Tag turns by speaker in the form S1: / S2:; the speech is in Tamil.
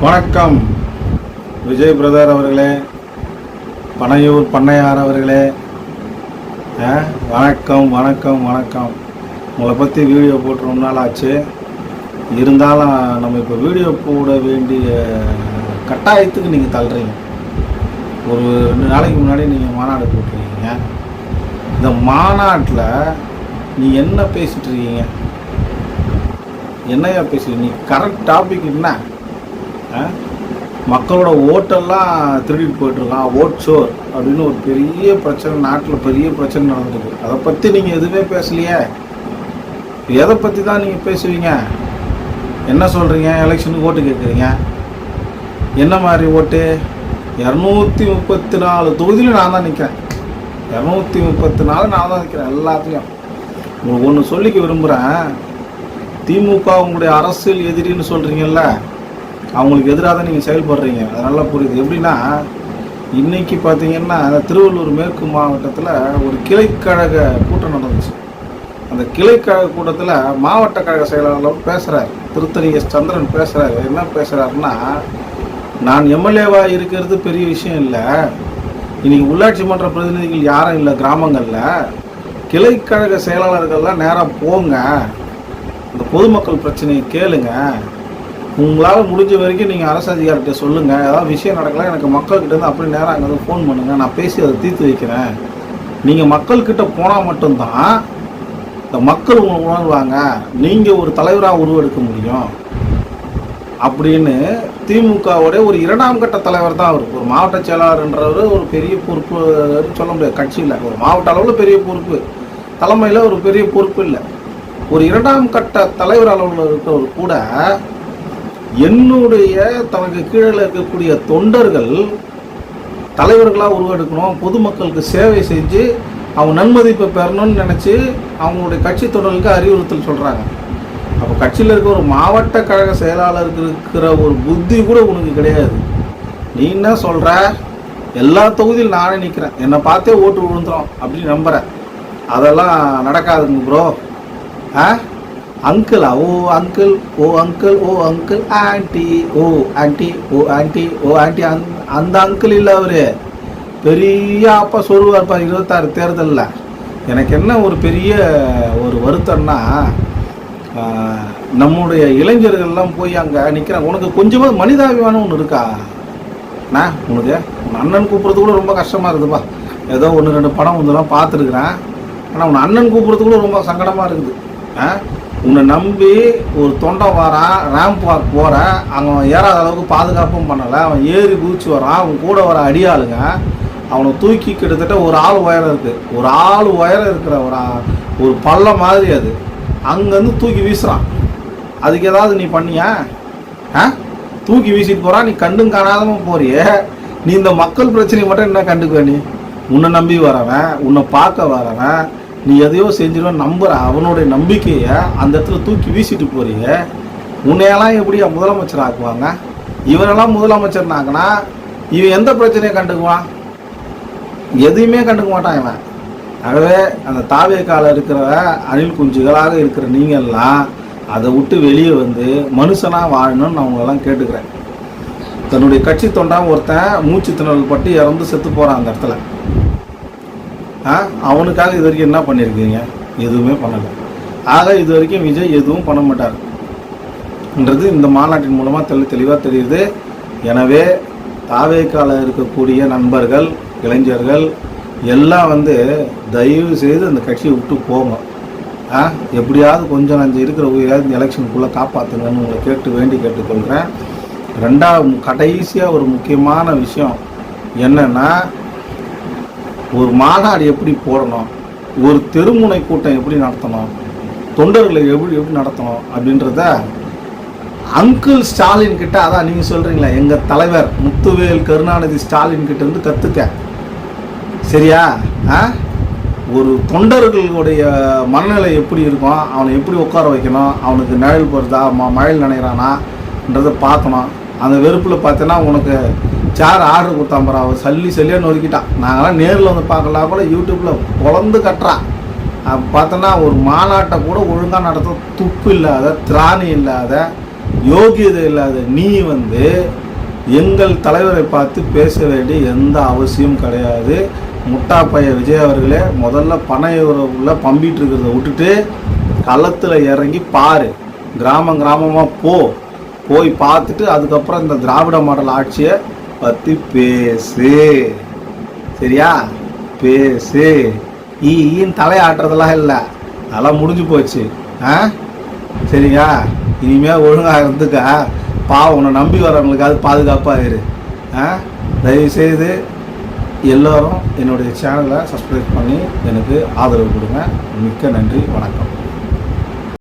S1: வணக்கம். விஜய் பிரதர் அவர்களே பனையூர் பண்ணையார் அவர்களே. ஆ, வணக்கம் வணக்கம் வணக்கம். உங்களை பற்றி வீடியோ போட்டு ரொம்ப நாள் ஆச்சு. இருந்தாலும் நம்ம இப்போ வீடியோ போட வேண்டிய கட்டாயத்துக்கு நீங்கள் தள்ளுறீங்க. ஒரு ரெண்டு நாளைக்கு முன்னாடி நீங்கள் மாநாடு போட்டிருக்கீங்க. இந்த மாநாட்டில் நீ என்ன பேசிகிட்ருக்கீங்க என்னையா பேசுறீங்க? நீ கரெக்ட் டாபிக் என்ன? மக்களோட ஓட்டெல்லாம் திருடிட்டு போயிட்டுருக்கான். ஓட் சோர் அப்படின்னு ஒரு பெரிய பிரச்சனை நாட்டில் பெரிய பிரச்சனை நடந்திருக்கு அதை பற்றி நீங்கள் எதுவுமே பேசலையே. எதை பற்றி தான் நீங்கள் பேசுவீங்க? என்ன சொல்கிறீங்க எலெக்ஷனுக்கு ஓட்டு கேட்குறீங்க. என்ன மாதிரி ஓட்டு? இரநூத்தி முப்பத்தி நாலு தொகுதியிலும் நான் தான் நிற்கிறேன் இரநூத்தி முப்பத்தி நாலு நான் தான் நிற்கிறேன் எல்லாத்துலேயும். உங்களுக்கு ஒன்று சொல்லிக்க விரும்புகிறேன் திமுக உங்களுடைய அரசியல் எதிரின்னு சொல்கிறீங்கல்ல அவங்களுக்கு எதிராக தான் நீங்கள் செயல்படுறீங்க. அது நல்லா புரியுது. எப்படின்னா இன்றைக்கி பார்த்தீங்கன்னா திருவள்ளூர் மேற்கு மாவட்டத்தில் ஒரு கிளைக்கழக கூட்டம் நடந்துச்சு. அந்த கிளைக்கழக கூட்டத்தில் மாவட்ட கழக செயலாளர் பேசுகிறார் திருத்தணி எஸ் சந்திரன் பேசுகிறாரு என்ன பேசுகிறாருன்னா நான் எம்எல்ஏவாக இருக்கிறது பெரிய விஷயம் இல்லை. இன்றைக்கி உள்ளாட்சி மன்ற பிரதிநிதிகள் யாரும் இல்லை கிராமங்களில். கிளைக்கழக செயலாளர்கள்லாம் நேராக போங்க. இந்த பொதுமக்கள் பிரச்சனையை கேளுங்க. உங்களால் முடிஞ்ச வரைக்கும் நீங்கள் அரசு அதிகாரிகிட்ட சொல்லுங்கள் ஏதாவது விஷயம் நடக்கலாம் எனக்கு மக்கள்கிட்ட இருந்து அப்படி நேரம் அங்கே வந்து ஃபோன் பண்ணுங்கள் நான் பேசி அதை தீர்த்து வைக்கிறேன். நீங்கள் மக்கள்கிட்ட போனால் மட்டும்தான் இந்த மக்கள் உங்களை உணர்வாங்க. நீங்கள் ஒரு தலைவராக உருவெடுக்க முடியும். அப்படின்னு திமுகவுடைய ஒரு இரண்டாம் கட்ட தலைவர் தான் அவர். ஒரு மாவட்ட செயலாளர்ன்றவர் ஒரு பெரிய பொறுப்பு சொல்ல முடியாது. கட்சியில் ஒரு மாவட்ட அளவில் பெரிய பொறுப்பு. தலைமையில் ஒரு பெரிய பொறுப்பு இல்லை. ஒரு இரண்டாம் கட்ட தலைவர் அளவில் இருக்கிறவர் கூட என்னுடைய தனக்கு கீழே இருக்கக்கூடிய தொண்டர்கள் தலைவர்களாக உருவெடுக்கணும் பொதுமக்களுக்கு சேவை செஞ்சு அவங்க நன்மதிப்பை பெறணும்னு நினச்சி அவங்களுடைய கட்சி தொண்டர்களுக்கு அறிவுறுத்தல் சொல்கிறாங்க அப்போ கட்சியில் இருக்க ஒரு மாவட்ட கழக செயலாளருக்கு இருக்கிற ஒரு புத்தி கூட உனக்கு கிடையாது. நீ என்ன சொல்கிற எல்லா தொகுதியில் நானே நிற்கிறேன் என்னை பார்த்தே ஓட்டு விழுந்துரும் அப்படின்னு நம்புகிறேன் அதெல்லாம் நடக்காதுங்க ப்ரோ ஆ? அங்கிளா ஓ அங்கிள் ஓ அங்கிள் ஓ அங்கிள் ஆன்ட்டி ஓ ஆன்ட்டி ஓ ஆன்ட்டி ஓ ஆன்ட்டி அந் அந்த அங்கிள் இல்லை அவர். பெரிய அப்பா சொல்லுவார் இருபத்தாறு தேர்தலில். எனக்கு என்ன ஒரு பெரிய ஒரு வருத்தம்னா நம்முடைய இளைஞர்கள்லாம் போய் அங்கே நிற்கிறாங்க உனக்கு கொஞ்சமாக மனிதாபிமானம் ஒன்று இருக்கா? அண்ணா உனக்கு? உன் அண்ணன் கூப்பிட்றது கூட ரொம்ப கஷ்டமாக இருக்குதுப்பா. ஏதோ ஒன்று ரெண்டு படம் வந்துலாம் பார்த்துருக்குறேன். ஆனால் உன் அண்ணன் கூப்பிட்றது கூட ரொம்ப சங்கடமாக இருக்குது. ஆ? உன்னை நம்பி ஒரு தொண்டை வரான் ரேம்ப் வாக் போகிற அவன் ஏறாத அளவுக்கு பாதுகாப்பும் பண்ணலை அவன் ஏறி குதிச்சு வரான் அவன் கூட வர அடியாளுங்க அவனை தூக்கி கிட்டத்தட்ட ஒரு ஆள் உயரம் இருக்குது ஒரு ஆள் உயரம் இருக்கிற ஒரு ஒரு பள்ளம் மாதிரி அது. அங்கேருந்து தூக்கி வீசுகிறான் அதுக்கு ஏதாவது நீ பண்ணியா? ஆ? தூக்கி வீசிட்டு போகிறான் நீ கண்டும் காணாதம போறியே. நீ இந்த மக்கள் பிரச்சனையை மட்டும் என்ன கண்டுக்குவ நீ? உன்னை நம்பி வரவன் உன்னை பார்க்க வரவன் நீ எதையோ செஞ்சிருவேன் நம்புற அவனுடைய நம்பிக்கையை அந்த இடத்துல தூக்கி வீசிட்டு போறியே உன்னையெல்லாம் எப்படியா முதலமைச்சர் ஆக்குவாங்க? இவனெல்லாம் முதலமைச்சர்னாங்கன்னா இவன் எந்த பிரச்சனையை கண்டுக்குவான்? எதையுமே கண்டுக்க மாட்டான் இவன். ஆகவே அந்த தாவேக்கால இருக்கிற அணில் குஞ்சுகளாக இருக்கிற நீங்கள்லாம் அதை விட்டு வெளியே வந்து மனுஷனாக வாழணும்னு நான் உங்களெல்லாம் கேட்டுக்கிறேன். தன்னுடைய கட்சி தொண்டான் ஒருத்தன் மூச்சு திணறல் பட்டு இறந்து செத்து போகிறான் அந்த இடத்துல. அவனுக்காக இது வரைக்கும் என்ன பண்ணியிருக்கீங்க? எதுவுமே பண்ணலை. ஆக இது வரைக்கும் விஜய் எதுவும் பண்ண மாட்டார்ன்றது இந்த மாநாட்டின் மூலமாக தெளி தெளிவாக தெரியுது. எனவே தாவேக்கால இருக்கக்கூடிய நண்பர்கள் இளைஞர்கள் எல்லாம் வந்து தயவு செய்து அந்த கட்சியை விட்டு போங்க. ஆ? எப்படியாவது கொஞ்சம் நஞ்சு இருக்கிற உயிராவது இந்த எலெக்ஷனுக்குள்ளே காப்பாற்றுங்கன்னு உங்களை கேட்டு வேண்டி கேட்டுக்கொள்கிறேன். ரெண்டாவது கடைசியாக ஒரு முக்கியமான விஷயம் என்னென்னா ஒரு மாநாடு எப்படி போடணும்? ஒரு தெருமுனை கூட்டம் எப்படி நடத்தணும்? தொண்டர்களை எப்படி எப்படி நடத்தணும்? அப்படின்றத அங்கிள் ஸ்டாலின் கிட்ட அதான் நீங்கள் சொல்கிறீங்களா எங்கள் தலைவர் முத்துவேல் கருணாநிதி ஸ்டாலின் கிட்ட இருந்து கற்றுக்க சரியா? ஆ? ஒரு தொண்டர்களுடைய மனநிலை எப்படி இருக்கும்? அவனை எப்படி உட்கார வைக்கணும்? அவனுக்கு நிழல் போடுறதா ம மழையில் நினைக்கிறானான்றதை பார்க்கணும். அந்த வெறுப்பில் பார்த்தீங்கன்னா உனக்கு சார் ஆர்டர் கொடுத்தான் பாரு. அவன் சல்லி சல்லியாக நொறுக்கிட்டான் நாங்களாம் நேரில் வந்து பார்க்கலாம் கூட யூடியூப்பில் குழந்து கட்டுறான் அப்போ பார்த்தோன்னா ஒரு மாநாட்டை கூட ஒழுங்காக நடத்த துப்பு இல்லாத திராணி இல்லாத யோகியதை இல்லாத நீ வந்து எங்கள் தலைவரை பார்த்து பேச வேண்டிய எந்த அவசியம் கிடையாது. முட்டா பைய விஜய் அவர்களே முதல்ல பனை உள்ள பம்பிட்டு இருக்கிறத விட்டுட்டு களத்தில் இறங்கி பாரு. கிராமம் கிராமமாக போ. போய் பார்த்துட்டு அதுக்கப்புறம் இந்த திராவிட மாடல் ஆட்சியை பற்றி பேசு. சரியா? பேசு. ஈ ஈன்னு தலையாட்டுறதெல்லாம் இல்லை. அதெல்லாம் முடிஞ்சு போச்சு. ஆ? சரியா? இனிமேல் ஒழுங்காக இருந்துக்கா. பாவம் உன்னை நம்பி வரவங்களுக்காவது பாதுகாப்பாக இரு. ஆ? தயவுசெய்து எல்லோரும் என்னுடைய சேனலை சப்ஸ்கிரைப் பண்ணி எனக்கு ஆதரவு கொடுங்க. மிக்க நன்றி. வணக்கம்.